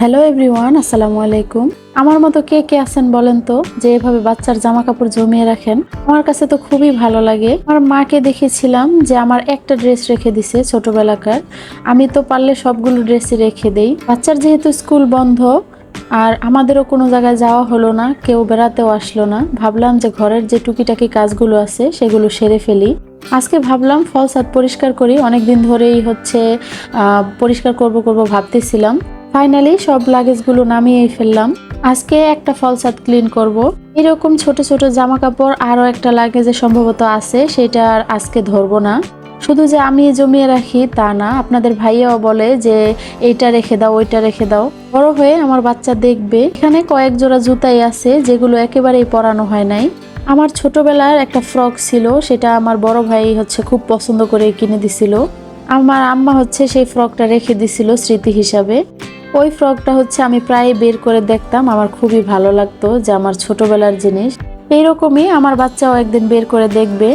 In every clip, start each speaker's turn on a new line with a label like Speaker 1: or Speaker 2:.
Speaker 1: Hello everyone আসসালামু আলাইকুম। আমার মতো কে কে আছেন বলেন তো, যে এভাবে বাচ্চার জামা কাপড় জমিয়ে রাখেন? আমার কাছে তো খুবই ভালো লাগে। আমার মাকে দেখেছিলাম যে আমার একটা ড্রেস রেখে দিছে ছোটবেলাকার। আমি তো পারলে সবগুলো ড্রেসই রেখে দেই। বাচ্চার যেহেতু স্কুল বন্ধ, আর আমাদেরও কোনো জায়গায় যাওয়া হলো না, কেউ বেড়াতেও আসলো না, ভাবলাম যে ঘরের যে টুকিটাকি কাজগুলো আছে, সেগুলো সেরে ফেলি। আজকে ভাবলাম ফলস হাত পরিষ্কার করি। অনেক দিন ধরেই হচ্ছে পরিষ্কার করব করব ভাবতেছিলাম। ফাইনালি সব লাগেজগুলো নামিয়েই ফেললাম। আজকে একটা ফলস হাত ক্লিন করব। এরকম ছোট ছোট জামা কাপড় আরও একটা লাগেজে সম্ভবত আছে, সেটা আর আজকে ধরবো না। শুধু যে আমি জমিয়ে রাখি, তা না, আপনাদের ভাইয়াও বলে যে, এইটা রেখে দাও, ওইটা রেখে দাও। বড় হয়ে আমার বাচ্চা দেখবে, এখানে কয়েক জোড়া জুতাই আছে, যেগুলো একেবারেই পরানো হয় নাই। আমার ছোটবেলার একটা ফ্রক ছিল, সেটা আমার বড় ভাই হচ্ছে খুব পছন্দ করে কিনে দিছিল। আমার আম্মা হচ্ছে সেই ফ্রকটা রেখে দিছিল স্মৃতি হিসাবে। ওই ফ্রকটা হচ্ছে আমি প্রায় বের করে দেখতাম, আমার খুবই ভালো লাগতো যে আমার ছোটবেলার জিনিস। এইরকমই আমার বাচ্চাও একদিন বের করে দেখবে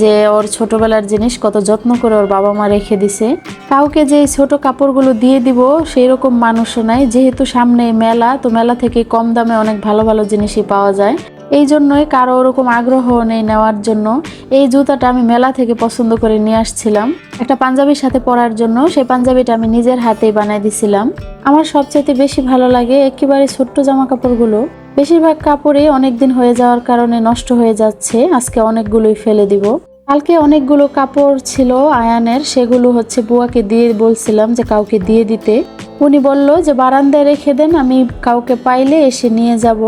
Speaker 1: যে ওর ছোটবেলার জিনিস কত যত্ন করে ওর বাবা মা রেখে দিছে। কাউকে যে ছোট কাপড়গুলো দিয়ে দিব সেই রকম মানুষও নাই। যেহেতু সামনে মেলা, তো মেলা থেকে কম দামে অনেক ভালো ভালো জিনিসই পাওয়া যায়। এই জন্যই কারও ওরকম আগ্রহ নেই নেওয়ার জন্য। এই জুতাটা আমি মেলা থেকে পছন্দ করে নিয়ে আসছিলাম। একটা পাঞ্জাবির সাথে পরার জন্য সেই পাঞ্জাবিটা আমি নিজের হাতেই বানাই দিছিলাম। আমার সবচেয়ে বেশি ভালো লাগে একেবারে ছোট্ট জামা কাপড়গুলো বেশিরভাগ কাপড়ই অনেক দিন হয়ে যাওয়ার কারণে নষ্ট হয়ে যাচ্ছে। আজকে অনেকগুলোই ফেলে দিব। কালকে অনেকগুলো কাপড় ছিল আয়ানের, সেগুলো হচ্ছে বুয়াকে দিয়ে বলছিলাম যে কাউকে দিয়ে দিতে। উনি বলল যে, বারান্দায় রেখে দেন, আমি কাউকে পাইলে এসে নিয়ে যাব।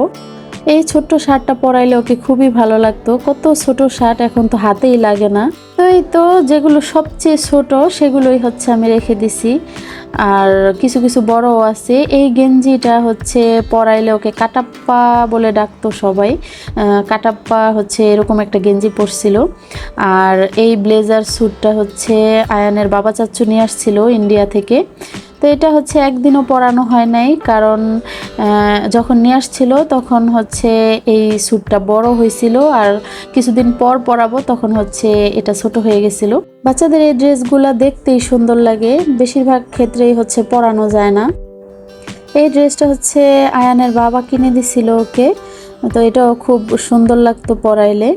Speaker 1: এই ছোট্ট শার্টটা পরাইলে ওকে খুবই ভালো লাগতো। কত ছোট শার্ট এখন তো হাতেই লাগে না। তো এই তো যেগুলো সবচেয়ে ছোট, সেগুলোই হচ্ছে আমি রেখে দিছি। আর কিছু কিছু বড়ও আছে। এই গেঞ্জিটা হচ্ছে পরাইলে ওকে কাটাপ্পা বলে ডাকতো সবাই। কাটাপ্পা হচ্ছে এরকম একটা গেঞ্জি পরছিল। আর এই ব্লেজার স্যুটটা হচ্ছে আয়ানের বাবা চাচ্চু নিয়ে আসছিল ইন্ডিয়া থেকে। তো এটা হচ্ছে একদিনও পরানো হয় নাই, কারণ যখন নিয়ে আসছিল তখন হচ্ছে এই স্যুটটা বড় হয়েছিল আর কিছুদিন পর পরাবো তখন হচ্ছে এটা ছোট হয়ে গেছিল। বাচ্চাদের এই ড্রেসগুলো দেখতেই সুন্দর লাগে, বেশিরভাগ ক্ষেত্রেই হচ্ছে পরানো যায় না। এই ড্রেসটা হচ্ছে আয়ানের বাবা কিনে দিছিল ওকে, তো এটাও খুব সুন্দর লাগতো পরাইলে।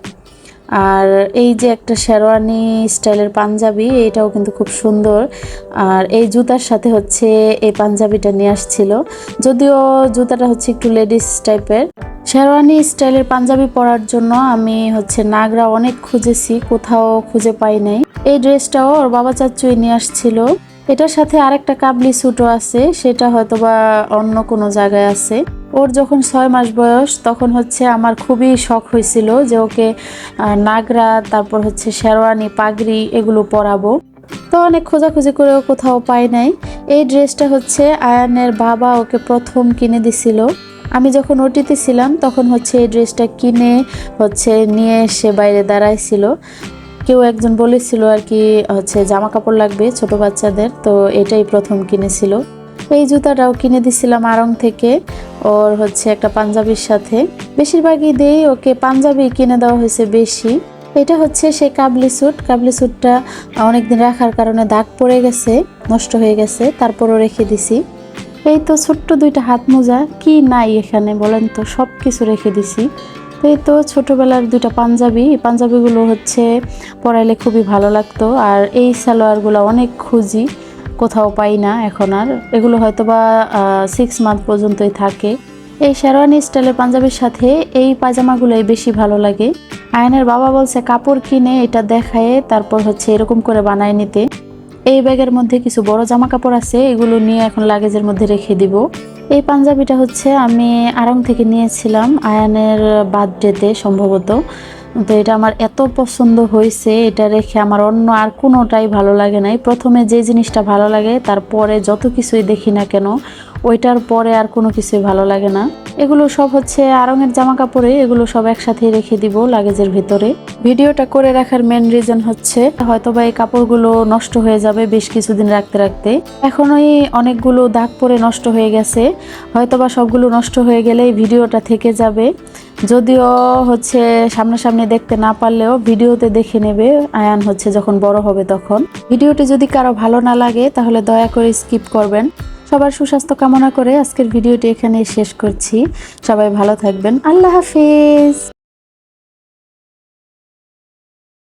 Speaker 1: আর এই যে একটা শেরওয়ানি স্টাইলের পাঞ্জাবি, এটাও কিন্তু খুব সুন্দর। আর এই জুতার সাথে হচ্ছে এই পাঞ্জাবিটা নিয়ে আসছিল। যদিও জুতাটা হচ্ছে একটু লেডিস টাইপের। শেরওয়ানি স্টাইলের পাঞ্জাবি পরার জন্য আমি হচ্ছে নাগরা অনেক খুঁজেছি, কোথাও খুঁজে পাই নাই। এই ড্রেসটাও ওর বাবা চাচুই নিয়ে আসছিল। এটার সাথে আরেকটা কাবলি স্যুটও আছে, সেটা হয়তোবা অন্য কোনো জায়গায় আছে। ওর যখন ছয় মাস বয়স, তখন হচ্ছে আমার খুবই শখ হয়েছিল যে ওকে নাগরা, তারপর হচ্ছে শেরওয়ানি, পাগড়ি এগুলো পরাবো। তো অনেক খোঁজাখুঁজি করেও কোথাও পাই নাই। এই ড্রেসটা হচ্ছে আয়ানের বাবা ওকে প্রথম কিনে দিছিল। আমি যখন ওটিতে ছিলাম, তখন হচ্ছে এই ড্রেসটা কিনে হচ্ছে নিয়ে এসে বাইরে দাঁড়াইছিল। কেউ একজন বলেছিল আর কি, হচ্ছে জামা কাপড় লাগবে ছোট বাচ্চাদের, তো এটাই প্রথম কিনেছিল। এই জুতাটাও কিনে দিছিলাম আরং থেকে। ওর হচ্ছে একটা পাঞ্জাবির সাথে। বেশিরভাগই দেই ওকে পাঞ্জাবি কিনে দেওয়া হয়েছে বেশি। এটা হচ্ছে সেই কাবলি স্যুট। কাবলি স্যুটটা অনেকদিন রাখার কারণে দাগ পড়ে গেছে, নষ্ট হয়ে গেছে, তারপরও রেখে দিছি। এই তো ছোট্ট দুইটা হাত মোজা, কি নাই এখানে বলেন তো সব কিছু রেখে দিছি। এই তো ছোটবেলার দুইটা পাঞ্জাবি পাঞ্জাবিগুলো হচ্ছে পরাইলে খুবই ভালো লাগতো। আর এই সালোয়ারগুলো অনেক খুঁজি। কোথাও পাই না এখন আর। এগুলো হয়তো বা সিক্স মান্থ পর্যন্তই থাকে। এই শেরওয়ানি স্টাইলের পাঞ্জাবির সাথে এই পায়জামাগুলোই বেশি ভালো লাগে। আয়নের বাবা বলছে, কাপড় কিনে এটা দেখায় তারপর হচ্ছে এরকম করে বানায় নিতে। এই ব্যাগের মধ্যে কিছু বড় জামা কাপড় আছে, এগুলো নিয়ে এখন লাগেজের মধ্যে রেখে দিব। এই পাঞ্জাবিটা হচ্ছে আমি আরং থেকে নিয়েছিলাম আয়ানের বার্থডেতে সম্ভবত। তো এটা আমার এত পছন্দ হয়েছে, এটা রেখে আমার অন্য আর কোনোটাই ভালো লাগে নাই। প্রথমে যে জিনিসটা ভালো লাগে, তারপরে যত কিছুই দেখি না কেন, ওইটার পরে আর কোনো কিছুই ভালো লাগে না। এগুলো সব হচ্ছে আরঙের জামা কাপড়ে এগুলো সব একসাথে রেখে দিব লাগেজের ভিতরে। ভিডিওটা করে রাখার মেন রিজন হচ্ছে হয়তোবা এই কাপড়গুলো নষ্ট হয়ে যাবে বেশ কিছুদিন রাখতে রাখতে। এখন ওই অনেকগুলো দাগ পরে নষ্ট হয়ে গেছে, হয়তোবা সবগুলো নষ্ট হয়ে গেলে এই ভিডিওটা থেকে যাবে। যদিও হচ্ছে সামনাসামনি দেখতে না পারলেও ভিডিওতে দেখে নেবে, আয়ান হচ্ছে যখন বড় হবে তখন। ভিডিওটি যদি কারও ভালো না লাগে তাহলে দয়া করে স্কিপ করবেন। সবার সুস্বাস্থ্য কামনা করে আজকের ভিডিওটি এখানে শেষ করছি। সবাই ভালো থাকবেন। আল্লাহ হাফিজ।